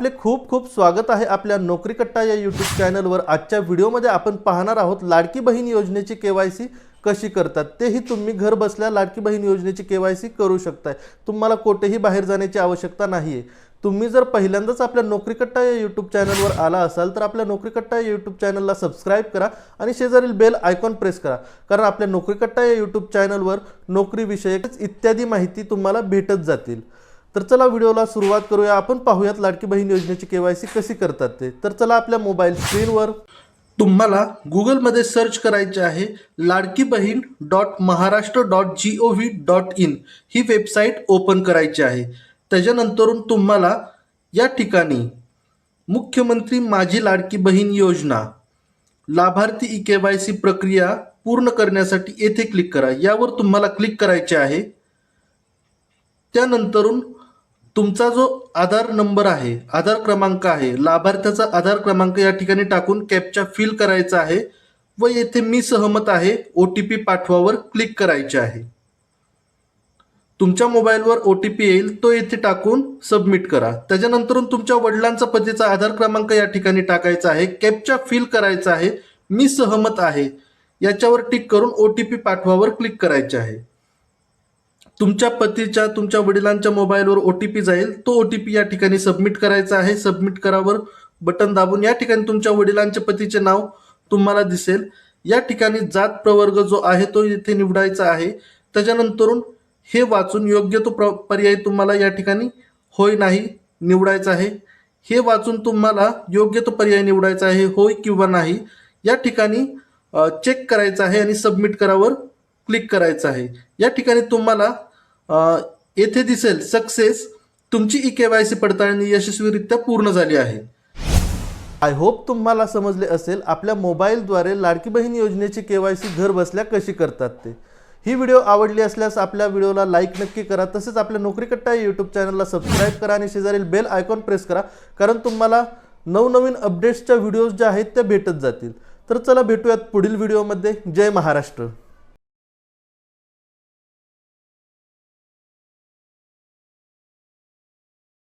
आपले खूप खूप स्वागत आहे आपल्या नोकरी कट्टा या यूट्यूब चॅनलवर आजच्या व्हिडिओमध्ये आपण पाहणार आहोत लाडकी बहीण योजनेची के वाय सी कशी करतात. तेही तुम्ही घर बसल्या लाडकी बहीण योजनेची के वाय सी करू शकताय. तुम्हाला कोठेही बाहेर जाण्याची आवश्यकता नाही आहे तुम्ही जर पहिल्यांदाच आपल्या नोकरी कट्टा या यूट्यूब चॅनलवर आला असाल तर आपल्या नोकरी कट्टा या यूट्यूब चॅनलला सबस्क्राईब करा आणि शेजारील बेल आयकॉन प्रेस करा. कारण आपल्या नोकरी कट्टा या यूट्यूब चॅनलवर नोकरीविषयक इत्यादी माहिती तुम्हाला भेटत जातील. तर चला व्हिडिओला सुरुवात करूया. आपण पाहूयात लाडकी बहीण योजनेची केवायसी कशी करतात ते. तर चला आपल्या मोबाईल स्क्रीनवर. तुम्हाला गुगलमध्ये सर्च करायचे आहे Ladki Bahin dot Maharashtra dot G O V dot in. He website open करायची आहे. त्याच्यानंतरून तुम्हाला या ठिकाणी मुख्यमंत्री माझी लाडकी बहीण योजना लाभार्थी ई के वाय सी प्रक्रिया पूर्ण करण्यासाठी येथे क्लिक करा. यावर तुम्हाला क्लिक करायचे आहे. त्यानंतरून तुमचा जो आधार नंबर आहे आधार क्रमांक आहे लाभार्थ्याचा आधार क्रमांक या ठिकाणी टाकून कॅपचा फिल करायचा आहे व येथे मी सहमत आहे ओ टी पी पाठवावर क्लिक करायचे आहे. तुमच्या मोबाईलवर ओ टी पी येईल तो येथे टाकून सबमिट करा. त्याच्यानंतरून तुमच्या वडिलांचा पतीचा आधार क्रमांक या ठिकाणी टाकायचा आहे कॅपचा फिल करायचा आहे मी सहमत आहे. याच्यावर टिक करून ओ टी पी पाठवावर क्लिक करायचे आहे. तुमच्या पतीच्या तुमच्या वडिलांच्या मोबाईलवर ओ टी पी जाईल. तो ओ टी पी या ठिकाणी सबमिट करायचा आहे. सबमिट करावर बटन दाबून या ठिकाणी तुमच्या वडिलांच्या पतीचे नाव तुम्हाला दिसेल. या ठिकाणी जात प्रवर्ग जो आहे तो इथे निवडायचा आहे. त्याच्यानंतरून हे वाचून योग्य तो प्र पर्याय तुम्हाला या ठिकाणी होय नाही निवडायचा आहे. हे वाचून तुम्हाला योग्य तो पर्याय निवडायचा आहे होय किंवा नाही या ठिकाणी चेक करायचं आहे आणि सबमिट करावर क्लिक करायचं आहे. या ठिकाणी तुम्हाला येथे दिसेल सक्सेस तुमची ई के वाय सी पडताळणी यशस्वीरित्या पूर्ण झाली आहे. आय होप तुम्हाला समजले असेल आपल्या मोबाईलद्वारे लाडकी बहीण योजनेची के वाय सी घर बसल्या कशी करतात ते. ही व्हिडिओ आवडली असल्यास आपल्या व्हिडिओला लाईक नक्की करा तसेच आपल्या नोकरीकट्टा यूट्यूब चॅनलला सबस्क्राईब करा आणि शेजारील बेल आयकॉन प्रेस करा कारण तुम्हाला नवनवीन अपडेट्सच्या व्हिडिओज ज्या आहेत त्या भेटत जातील. तर चला भेटूयात पुढील व्हिडिओमध्ये जय महाराष्ट्र.